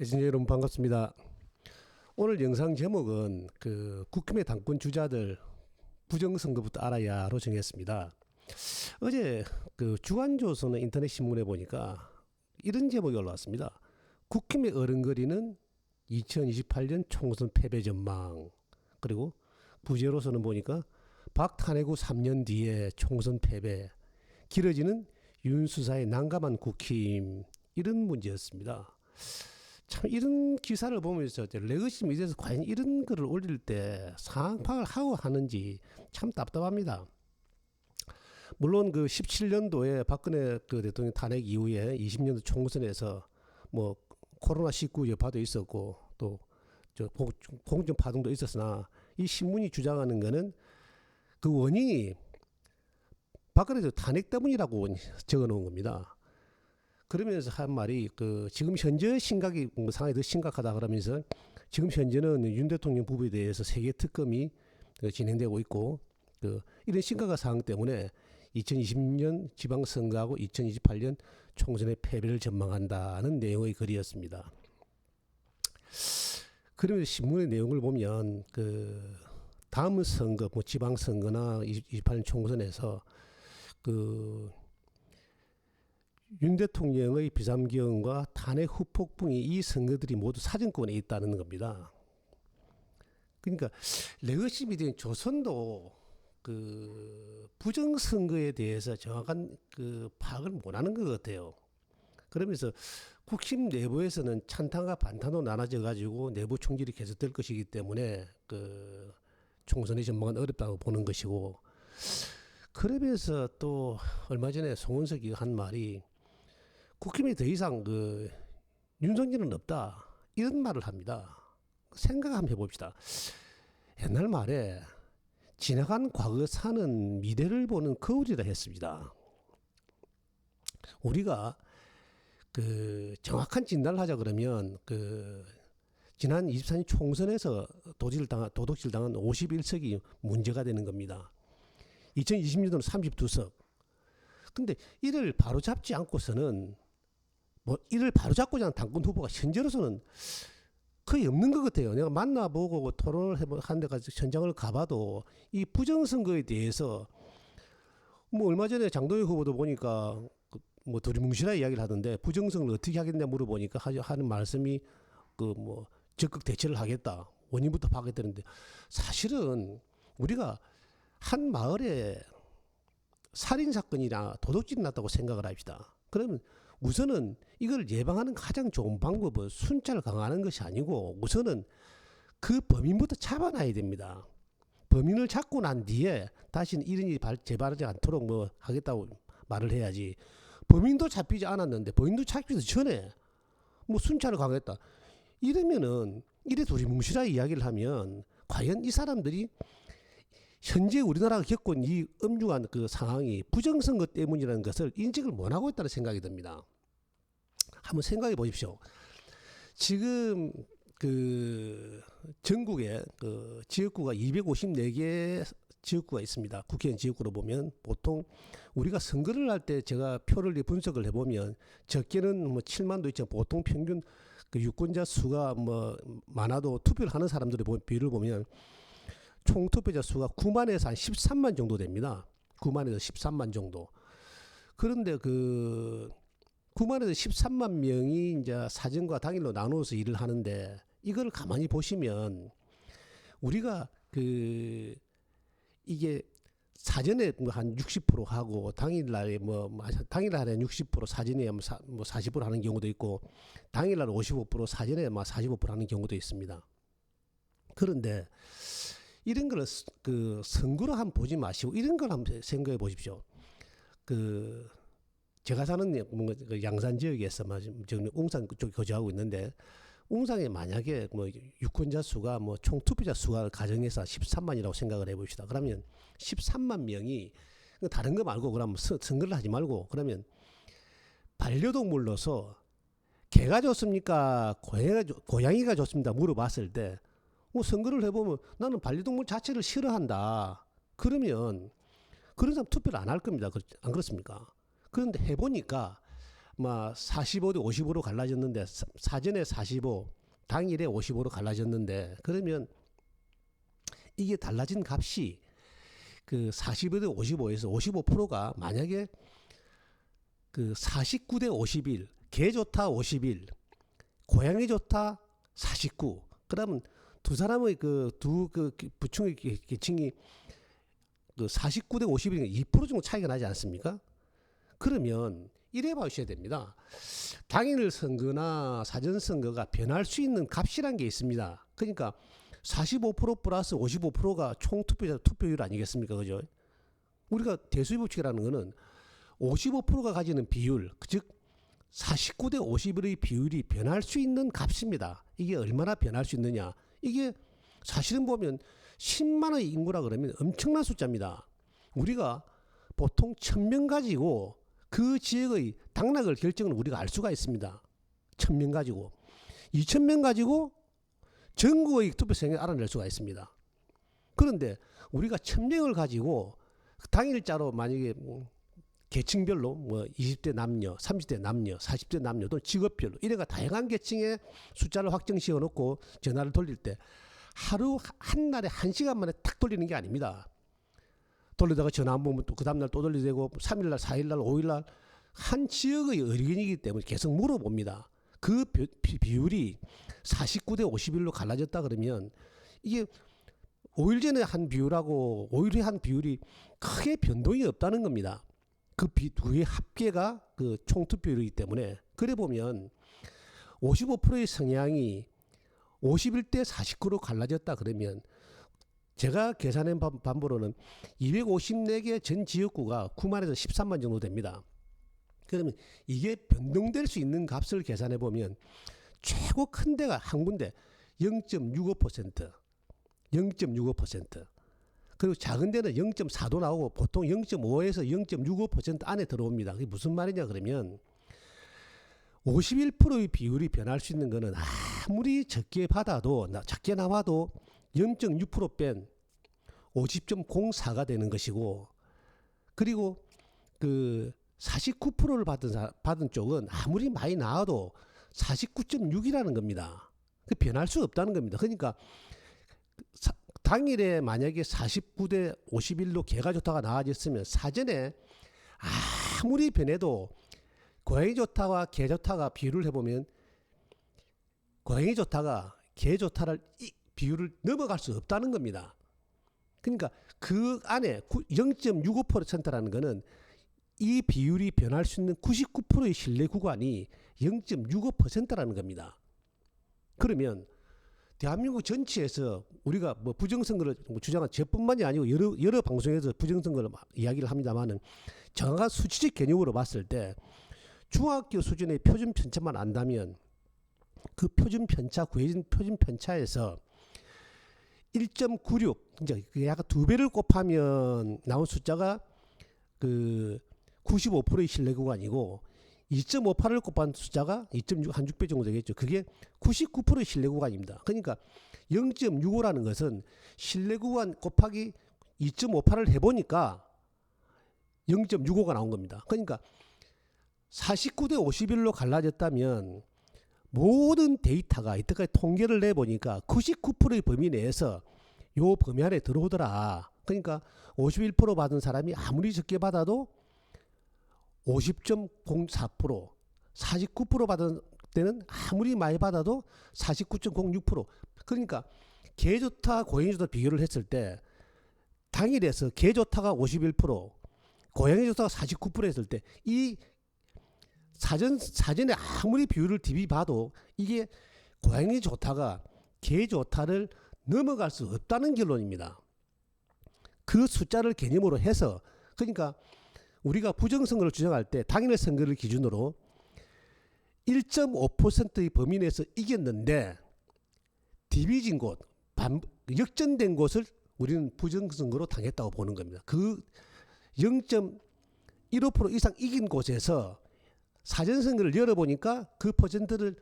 애청자 여러분 반갑습니다. 오늘 영상 제목은 그 국힘의 당권 주자들 부정선거부터 알아야로 정했습니다. 어제 그 주간조선의 인터넷 신문에 보니까 이런 제목이 올라왔습니다. 국힘의 어른거리는 2028년 총선 패배 전망 그리고 부제로서는 보니까 박탄핵 후 3년 뒤에 총선 패배 길어지는 윤수사의 난감한 국힘 이런 문제였습니다. 참 이런 기사를 보면서 레거시즘에 대해서 과연 이런 글을 올릴 때 상황 파악을 하고 하는지 참 답답합니다. 물론 그 17년도에 박근혜 그 대통령 탄핵 이후에 20년도 총선에서 뭐 코로나 19 여파도 있었고 또 저 공정 파동도 있었으나 이 신문이 주장하는 거는 그 원인이 박근혜 탄핵 때문이라고 적어 놓은 겁니다. 그러면서 한 말이 그 지금 현재 심각이 뭐 상황이 더 심각하다 그러면서 지금 현재는 윤 대통령 부부에 대해서 세계 특검이 그 진행되고 있고 그 이런 심각한 상황 때문에 2020년 지방선거하고 2028년 총선의 패배를 전망한다는 내용의 글이었습니다. 그러면서 신문의 내용을 보면 그 다음 선거 뭐 지방선거나 28년 총선에서 그 윤 대통령의 비상경과 탄핵 후폭풍이 이 선거들이 모두 사정권에 있다는 겁니다. 그러니까 레거심이 된 조선도 그 부정 선거에 대해서 정확한 그 파악을 못하는 것 같아요. 그러면서 국힘 내부에서는 찬탄과 반탄으로 나눠져 가지고 내부 총질이 계속될 것이기 때문에 그 총선의 전망은 어렵다고 보는 것이고 그러면서 또 얼마 전에 송원석이 한 말이 국힘이 더 이상 그 윤석열은 없다 이런 말을 합니다. 생각 한번 해봅시다. 옛날 말에 지나간 과거 사는 미래를 보는 거울이라 했습니다. 우리가 그 정확한 진단을 하자 그러면 그 지난 24년 총선에서 도질 당한 도둑질 당한 51석이 문제가 되는 겁니다. 2020년도는 32석. 근데 이를 바로 잡지 않고서는 뭐 이를 바로 잡고자 하는 당권 후보가 현재로서는 거의 없는 것 같아요. 내가 만나보고 토론을 한 데가 현장을 가봐도 이 부정선거에 대해서 뭐 얼마 전에 장도영 후보도 보니까 뭐 두리뭉실한 이야기를 하던데 부정선거를 어떻게 하겠냐 물어보니까 하는 말씀이 그 뭐 적극 대처를 하겠다 원인부터 파악했다는데 사실은 우리가 한 마을에 살인 사건이나 도둑질이 났다고 생각을 합시다. 그러면 우선은 이걸 예방하는 가장 좋은 방법은 순찰을 강화하는 것이 아니고 우선은 그 범인부터 잡아놔야 됩니다. 범인을 잡고 난 뒤에 다시는 이런 일이 재발하지 않도록 뭐 하겠다고 말을 해야지. 범인도 잡히지 않았는데 범인도 잡히기 전에 뭐 순찰을 강화했다. 이러면은 이래 두리뭉실한 이야기를 하면 과연 이 사람들이 현재 우리나라가 겪고 있는 이 엄중한 그 상황이 부정선거 때문이라는 것을 인식을 못하고 있다는 생각이 듭니다. 한번 생각해 보십시오. 지금 그 전국에 그 지역구가 254개 지역구가 있습니다. 국회의원 지역구로 보면 보통 우리가 선거를 할 때 제가 표를 분석을 해보면 적게는 뭐 7만도 있지만 보통 평균 그 유권자 수가 뭐 많아도 투표를 하는 사람들의 비율을 보면 총 투표자 수가 9만에서 한 13만 정도 됩니다. 9만에서 13만 정도. 그런데 그 9만에서 13만 명이 이제 사전과 당일로 나누어서 일을 하는데 이걸 가만히 보시면 우리가 그 이게 사전에 뭐 한 60% 하고 당일날에 뭐 당일날에 60% 사전에 뭐40% 하는 경우도 있고 당일날 55% 사전에 막45% 하는 경우도 있습니다. 그런데 이런 거를 그 선거로 한번 보지 마시고 이런 걸 한번 생각해 보십시오. 그 제가 사는 뭔가 그 양산 지역에서 지금 웅산 쪽 거주하고 있는데 웅산에 만약에 뭐 유권자 수가 뭐 총 투표자 수가 가정해서 13만이라고 생각을 해봅시다. 그러면 13만 명이 그 다른 거 말고 그러면 선거를 하지 말고 그러면 반려동물로서 개가 좋습니까? 고양이가, 고양이가 좋습니다. 물어봤을 때 뭐 선거를 해보면 나는 반려동물 자체를 싫어한다. 그러면 그런 사람 투표를 안 할 겁니다. 안 그렇습니까? 그런데 해보니까 막 45대 55로 갈라졌는데 사- 사전에 45, 당일에 55로 갈라졌는데 그러면 이게 달라진 값이 그 45대 55에서 55%가 만약에 그 49대 51, 개 좋다 51, 고양이 좋다 49. 그러면 두 사람의 그 두그 부충의 계- 계층이 그 49대 51이 2% 정도 차이가 나지 않습니까? 그러면 이래 봐주셔야 됩니다. 당일 선거나 사전 선거가 변할 수 있는 값이란 게 있습니다. 그러니까 45% 플러스 55%가 총 투표자 투표율 아니겠습니까? 그죠? 우리가 대수의 법칙이라는 거는 55%가 가지는 비율, 즉 49대 51의 비율이 변할 수 있는 값입니다. 이게 얼마나 변할 수 있느냐? 이게 사실은 보면 10만의 인구라 그러면 엄청난 숫자입니다. 우리가 보통 1000명 가지고 그 지역의 당락을 결정을 우리가 알 수가 있습니다. 1000명 가지고 2000명 가지고 전국의 투표성을 알아낼 수가 있습니다. 그런데 우리가 1000명을 가지고 당일자로 만약에 뭐 계층별로 뭐 20대 남녀, 30대 남녀, 40대 남녀 또 직업별로 이래가 다양한 계층의 숫자를 확정시켜 놓고 전화를 돌릴 때 하루 한 날에 한 시간 만에 탁 돌리는 게 아닙니다. 돌리다가 전화 한 번만 또그 다음날 또 돌리되고 3일날, 4일날, 5일날 한 지역의 의견이기 때문에 계속 물어봅니다. 그 비율이 49대 51로 갈라졌다 그러면 이게 5일 전에 한 비율하고 5일 후에 한 비율이 크게 변동이 없다는 겁니다. 그 비, 두의 합계가 그 총투표율이기 때문에 그래 보면 55%의 성향이 51대 49로 갈라졌다 그러면 제가 계산한 반- 반보로는 254개 전 지역구가 9만에서 13만 정도 됩니다. 그러면 이게 변동될 수 있는 값을 계산해 보면 최고 큰 데가 한 군데 0.65%, 0.65%. 그리고 작은 데는 0.4도 나오고 보통 0.5에서 0.65% 안에 들어옵니다. 그게 무슨 말이냐 그러면 51%의 비율이 변할 수 있는 거는 아무리 적게 받아도 나- 작게 나와도 0.6%뺀 50.04가 되는 것이고 그리고 그 49%를 받은 사- 받은 쪽은 아무리 많이 나와도 49.6이라는 겁니다. 그 변할 수 없다는 겁니다. 그러니까 사- 당일에 만약에 49대 51로 개가 좋다가 나와졌으면 사전에 아무리 변해도 고양이 좋다와 개 좋다가 비율을 해보면 고양이 좋다가 개 좋다를 이 비율을 넘어갈 수 없다는 겁니다. 그러니까 그 안에 0.65%라는 거는 이 비율이 변할 수 있는 99%의 신뢰 구간이 0.65%라는 겁니다. 그러면 대한민국 전체에서 우리가 뭐 부정선거를 주장한 저뿐만이 아니고 여러 여러 방송에서 부정선거를 막 이야기를 합니다만은 정확한 수치적 개념으로 봤을 때 중학교 수준의 표준 편차만 안다면 그 표준 편차 구해진 표준 편차에서 1.96 이제 그 약간 두 배를 곱하면 나온 숫자가 그 95%의 신뢰 구간이고 2.58을 곱한 숫자가 2.6 한 6배 정도 되겠죠. 그게 99%의 신뢰 구간입니다. 그러니까 0.65라는 것은 신뢰 구간 곱하기 2.58을 해보니까 0.65가 나온 겁니다. 그러니까 49대 51로 갈라졌다면 모든 데이터가 이때까지 통계를 내보니까 99%의 범위 내에서 요 범위 안에 들어오더라. 그러니까 51% 받은 사람이 아무리 적게 받아도 50.04%, 49% 받은 때는 아무리 많이 받아도 49.06%. 그러니까 개 좋다, 고양이 좋다 비교를 했을 때 당일에서 개 좋다가 51%, 고양이 좋다가 49% 했을 때 이 사전 사전에 아무리 비율을 디비 봐도 이게 고양이 좋다가 개 좋다를 넘어갈 수 없다는 결론입니다. 그 숫자를 개념으로 해서 그러니까 우리가 부정선거를 주장할 때 당일 선거를 기준으로 1.5%의 범위 내에서 이겼는데 디비진 곳, 반, 역전된 곳을 우리는 부정선거로 당했다고 보는 겁니다. 그 0.15% 이상 이긴 곳에서 사전선거를 열어보니까 그 퍼센트를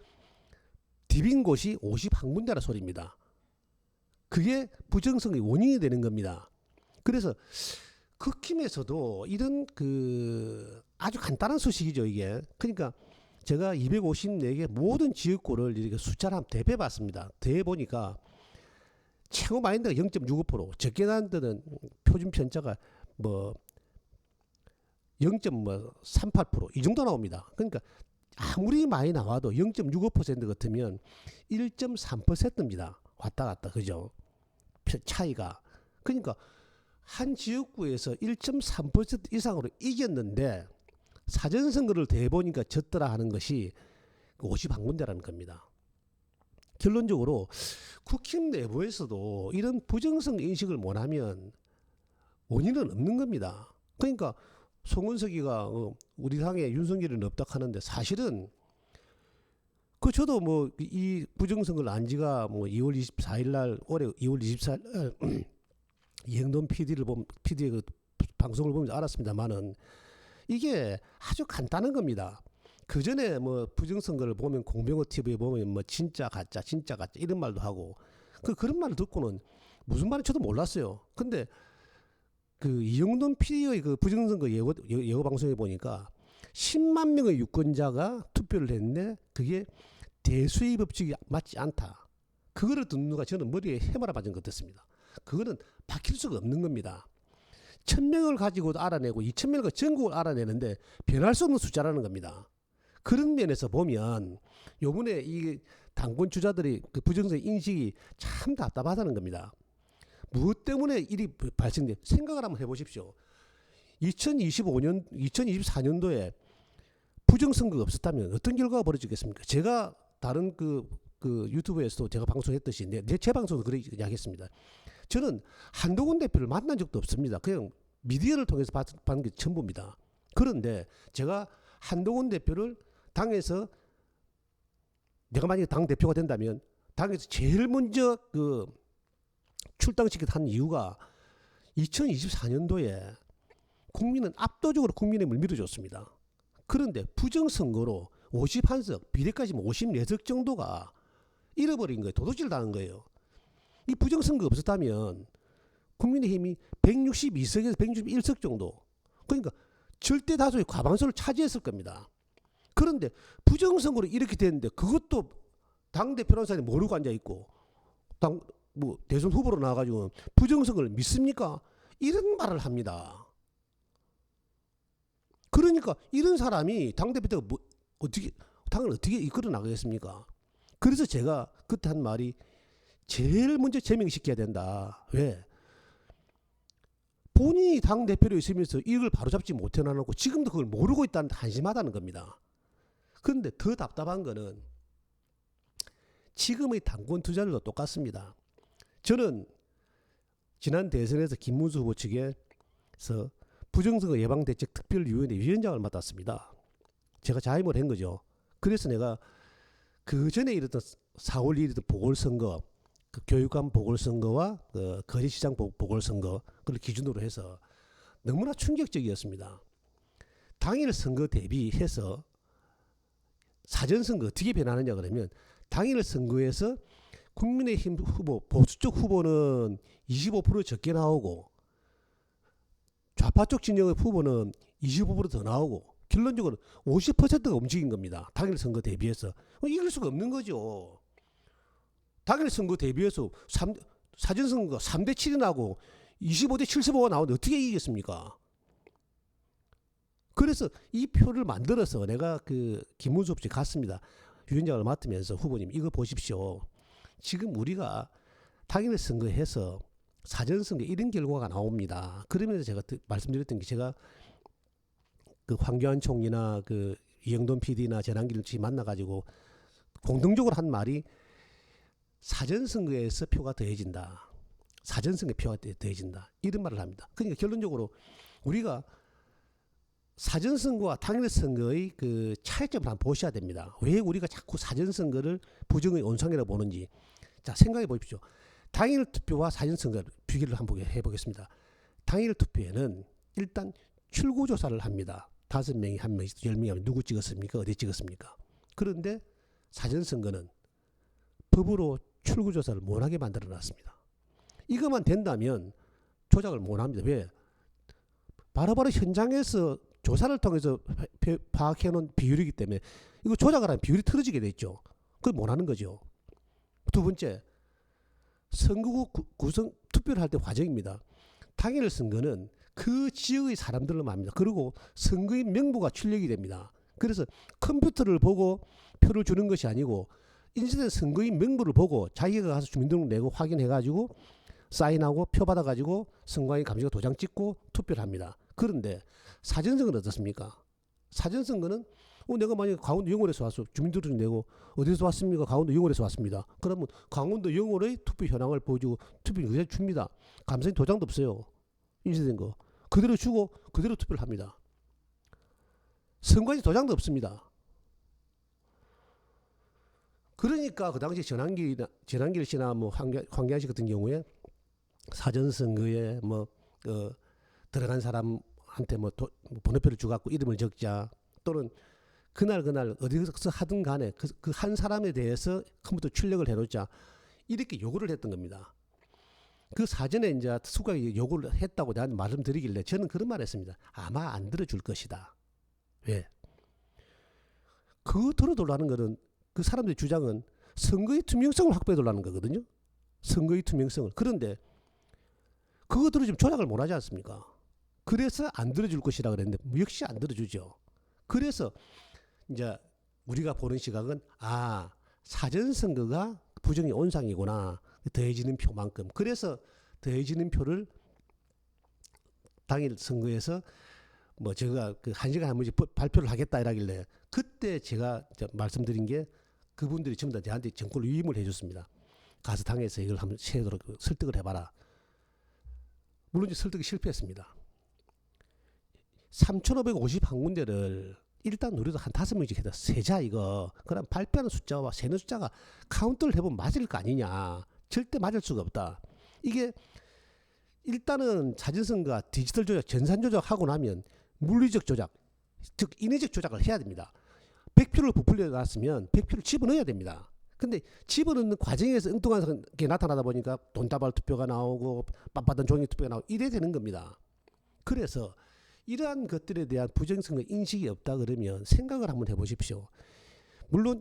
디빈 곳이 51군데라 소리입니다. 그게 부정선거의 원인이 되는 겁니다. 그래서 극힘에서도 이런 그 아주 간단한 소식이죠 이게. 그러니까 제가 254개 모든 지역구를 이렇게 숫자를 한번 대배 봤습니다. 대해 보니까 최고 많이 는0.65% 적게 나는 데는 표준 편차가 뭐 0.38%이 정도 나옵니다. 그러니까 아무리 많이 나와도 0.65% 같으면 1.3%입니다. 왔다 갔다 그죠? 표- 차이가 그러니까 한 지역구에서 1.3% 이상으로 이겼는데 사전선거를 대보니까 졌더라 하는 것이 50한 군데라는 겁니다. 결론적으로 국힘 내부에서도 이런 부정성 인식을 못하면 원인은 없는 겁니다. 그러니까 송은석이가 어, 우리 당에 윤석열은 없다 하는데 사실은 그 저도 뭐 이 부정선거를 안 지가 뭐 2월 24일 날 올해 2월 24일 날 이행돈 PD를 보면 PD의 그 방송을 보면서 알았습니다만은 이게 아주 간단한 겁니다. 그 전에 뭐 부정선거를 보면 공병호 TV에 보면 뭐 진짜 가짜 진짜 가짜 이런 말도 하고 그 그런 말을 듣고는 무슨 말인지 저도 몰랐어요. 근데 그 이영돈 PD의 그 부정선거 예고 예- 예고 방송에 보니까 10만 명의 유권자가 투표를 했는데 그게 대수의 법칙이 맞지 않다. 그거를 듣는 누가 저는 머리에 해마라 맞은 것 같습니다. 그거는 바뀔 수가 없는 겁니다. 천 명을 가지고도 알아내고 이천 명을 전국을 알아내는데 변할 수 없는 숫자라는 겁니다. 그런 면에서 보면 요번에 이 당권 주자들이 그 부정적 인식이 참 답답하다는 겁니다. 무엇 때문에 일이 발생돼? 생각을 한번 해보십시오. 2025년, 2024년도에 부정선거가 없었다면 어떤 결과가 벌어지겠습니까? 제가 다른 그, 그 유튜브에서도 제가 방송했듯이 내, 내 재방송도 그렇게 이야기했습니다. 저는 한동훈 대표를 만난 적도 없습니다. 그냥 미디어를 통해서 봤, 봤는 게 전부입니다. 그런데 제가 한동훈 대표를 당에서 내가 만약에 당 대표가 된다면 당에서 제일 먼저 그 출당시켜 한 이유가 2024년도에 국민은 압도적으로 국민의힘을 밀어줬습니다. 그런데 부정선거로 51석, 비례까지 54석 정도가 잃어버린 거예요. 도둑질 당한 거예요. 이 부정선거 없었다면 국민의힘이 162석에서 161석 정도. 그러니까 절대 다수의 과반수를 차지했을 겁니다. 그런데 부정선거로 이렇게 됐는데 그것도 당 대표라는 사람이 모르고 앉아 있고 당 뭐 대선 후보로 나와가지고 부정선거를 믿습니까? 이런 말을 합니다. 그러니까 이런 사람이 당 대표 때가 뭐 어떻게 당을 어떻게 이끌어 나가겠습니까? 그래서 제가 그때 한 말이 제일 먼저 제명시켜야 된다. 왜? 본인이 당 대표로 있으면서 이걸 바로잡지 못해놔놓고 지금도 그걸 모르고 있다는 데 한심하다는 겁니다. 그런데 더 답답한 거는 지금의 당권 투자들도 똑같습니다. 저는 지난 대선에서 김문수 후보 측에서 부정선거 예방대책 특별위원회 위원장을 맡았습니다. 제가 자임을 한 거죠. 그래서 내가 그 전에 일었던 4월 1일 보궐선거, 그 교육감 보궐선거와 그 거리시장 보- 보궐선거 그걸 기준으로 해서 너무나 충격적이었습니다. 당일 선거 대비해서 사전 선거 어떻게 변하느냐 그러면 당일 선거에서 국민의힘 후보 보수 쪽 후보는 25% 적게 나오고 좌파 쪽 진영의 후보는 25%더 나오고 결론적으로 50%가 움직인 겁니다. 당일 선거 대비해서 어, 이길 수가 없는 거죠. 당일 선거 대비해서 3, 사전 선거가 3대 7이 나고 25대 75가 나오는데 어떻게 이기겠습니까? 그래서 이 표를 만들어서 내가 그 김문수 없이 갔습니다. 위원장을 맡으면서 후보님 이거 보십시오. 지금 우리가 당일 선거해서 사전 선거 이런 결과가 나옵니다. 그러면서 제가 듣- 말씀드렸던 게 제가 그 황교안 총리나 그 이영돈 PD나 전한길 씨 만나가지고 공동적으로 한 말이 사전 선거에서 표가 더해진다. 사전 선거 표가 더- 더해진다. 이런 말을 합니다. 그러니까 결론적으로 우리가 사전 선거와 당일 선거의 그 차이점을 한번 보셔야 됩니다. 왜 우리가 자꾸 사전 선거를 부정의 온상이라고 보는지 자 생각해 보십시오. 당일 투표와 사전 선거 비교를 한번 해보겠습니다. 당일 투표에는 일단 출구 조사를 합니다. 다섯 명이 한 명씩 열 명이 누구 찍었습니까? 어디 찍었습니까? 그런데 사전 선거는 법으로 출구 조사를 못하게 만들어 놨습니다. 이것만 된다면 조작을 못 합니다. 왜? 바로 바로 현장에서 조사를 통해서 파악해 놓은 비율이기 때문에 이거 조작을 하면 비율이 틀어지게 돼 있죠. 그걸 못 하는 거죠. 두 번째 선거구 구- 구성 투표를 할 때 과정입니다. 당일 선거는 그 지역의 사람들로 합니다. 그리고 선거인 명부가 출력이 됩니다. 그래서 컴퓨터를 보고 표를 주는 것이 아니고 인쇄된 선거인 명부를 보고 자기가 가서 주민등록 내고 확인해가지고 사인하고 표 받아가지고 선관위 감시가 도장 찍고 투표를 합니다. 그런데 사전선거는 어떻습니까? 사전선거는 어, 내가 만약에 강원도 영월에서 왔어 주민등록 내고 어디서 왔습니까? 강원도 영월에서 왔습니다. 그러면 강원도 영월의 투표 현황을 보여주고 투표 그대로 줍니다. 감사인 도장도 없어요. 인쇄된 거 그대로 주고 그대로 투표를 합니다. 선관위 도장도 없습니다. 그러니까 그 당시 전환길이나 전환길 씨나 뭐 황교, 황교안 씨 같은 경우에 사전 선거에 뭐 어, 들어간 사람한테 뭐, 도, 뭐 번호표를 주갖고 이름을 적자 또는 그날 그날 어디서 하든 간에 그 한 사람에 대해서 컴퓨터 출력을 해놓자 이렇게 요구를 했던 겁니다. 그 사전에 이제 수각이 요구를 했다고 나한테 말씀드리길래 저는 그런 말 했습니다. 아마 안 들어줄 것이다. 왜? 그 들어달라는 거는 그 사람들의 주장은 선거의 투명성을 확보해 달라는 거거든요. 선거의 투명성을. 그런데 그거 들어주면 조작을 못 하지 않습니까? 그래서 안 들어줄 것이라 그랬는데 역시 안 들어주죠. 그래서 이제 우리가 보는 시각은 아 사전 선거가 부정이 온상이구나 더해지는 표만큼 그래서 더해지는 표를 당일 선거에서 뭐 제가 그 한 시간 한 번씩 버- 발표를 하겠다 이라길래 그때 제가 말씀드린 게 그분들이 전부 다 저한테 정권 위임을 해줬습니다. 가서 당에서 이걸 한번 세도록 그 설득을 해봐라. 물론 설득이 실패했습니다. 3,551군데를 일단 우리도 한 다섯 명씩 해서 세자 이거 그럼 발표하는 숫자와 세는 숫자가 카운트를 해보면 맞을 거 아니냐 절대 맞을 수가 없다 이게 일단은 사진선과 디지털 조작 전산 조작하고 나면 물리적 조작 즉 인위적 조작을 해야 됩니다 100표를 부풀려 놨으면 100표를 집어넣어야 됩니다 근데 집어넣는 과정에서 엉뚱한 게 나타나다 보니까 돈다발 투표가 나오고 빳빳한 종이 투표가 나오고 이래 되는 겁니다 그래서 이러한 것들에 대한 부정선거 인식이 없다 그러면 생각을 한번 해보십시오. 물론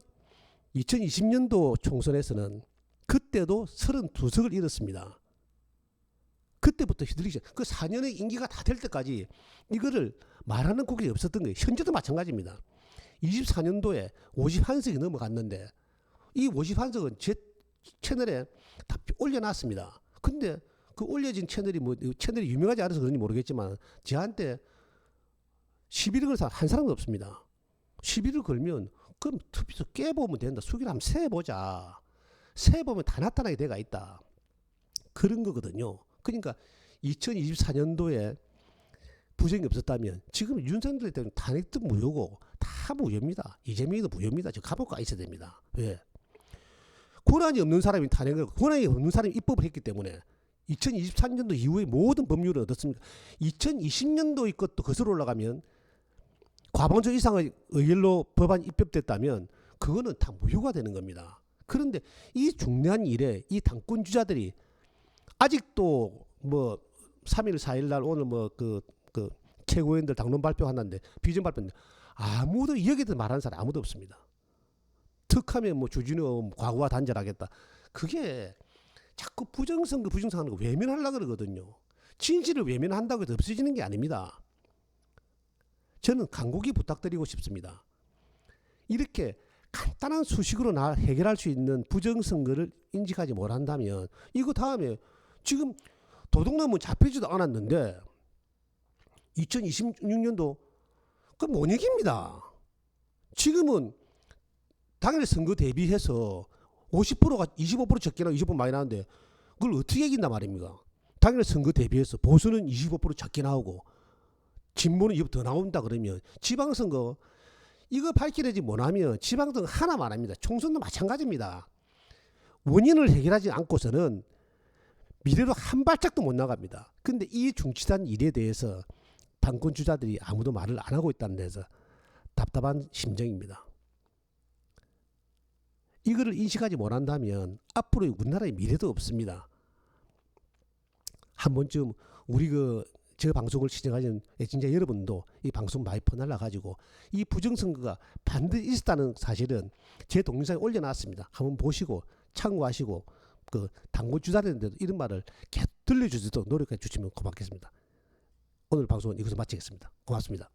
2020년도 총선에서는 그때도 32석을 잃었습니다. 그때부터 휘둘리죠. 그 4년의 임기가 다 될 때까지 이거를 말하는 국회가 없었던 거예요. 현재도 마찬가지입니다. 24년도에 51석이 넘어갔는데 이 51석은 제 채널에 다 올려놨습니다. 근데 그 올려진 채널이 뭐 채널이 유명하지 않아서 그런지 모르겠지만 저한테 시비를 걸어서 한 사람도 없습니다. 시비를 걸면 그럼 투표소 깨보면 된다. 수기를 한번 세보자. 세보면 다 나타나게 돼가 있다. 그런 거거든요. 그러니까 2024년도에 부정이 없었다면 지금 윤석열 때는 탄핵도 무효고 다 무효입니다. 이재명이도 무효입니다. 저 감옥 가 있어야 됩니다. 왜? 권한이 없는 사람이 탄핵을 권한이 없는 사람이 입법을 했기 때문에 2023년도 이후에 모든 법률을 얻었습니다. 2020년도의 것도 거슬러 올라가면 과반수 이상의 의결로 법안 입법됐다면 그거는 다 무효가 되는 겁니다. 그런데 이 중요한 일에 이 당권 주자들이 아직도 뭐 3일 4일 날 오늘 뭐그 그 최고위원들 당론 발표한다는데 비전 발표인데 아무도 대해서 말하는 사람 아무도 없습니다. 특하면 뭐 주진우 과거와 단절하겠다. 그게 자꾸 부정선거 부정선거 하는 거 외면하려고 그러거든요. 진실을 외면한다고 해서 없어지는 게 아닙니다. 저는 간곡히 부탁드리고 싶습니다. 이렇게 간단한 수식으로 나 해결할 수 있는 부정선거를 인식하지 못한다면 이거 다음에 지금 도둑놈은 잡히지도 않았는데 2026년도 그 모내기입니다. 지금은 당일 선거 대비해서 50%가 25% 적게 나고 25% 많이 나오는데 그걸 어떻게 이긴단 말입니까? 당일 선거 대비해서 보수는 25% 적게 나오고 진보는 이거 더 나온다 그러면 지방선거 이거 밝히지 못하면 지방선거 하나만 합니다. 총선도 마찬가지입니다. 원인을 해결하지 않고서는 미래로 한 발짝도 못 나갑니다. 근데 이 중치단 일에 대해서 당권 주자들이 아무도 말을 안 하고 있다는 데서 답답한 심정입니다. 이거를 인식하지 못한다면 앞으로 우리나라의 미래도 없습니다. 한 번쯤 우리 그 저 방송을 시청하는 애청자 여러분도 이 방송 많이 퍼날라 가지고 이 부정선거가 반드시 있었다는 사실은 제 동영상에 올려놨습니다. 한번 보시고 참고하시고 그 당구 주자들인데도 이런 말을 들려주도록 노력해 주시면 고맙겠습니다. 오늘 방송은 이것으로 마치겠습니다. 고맙습니다.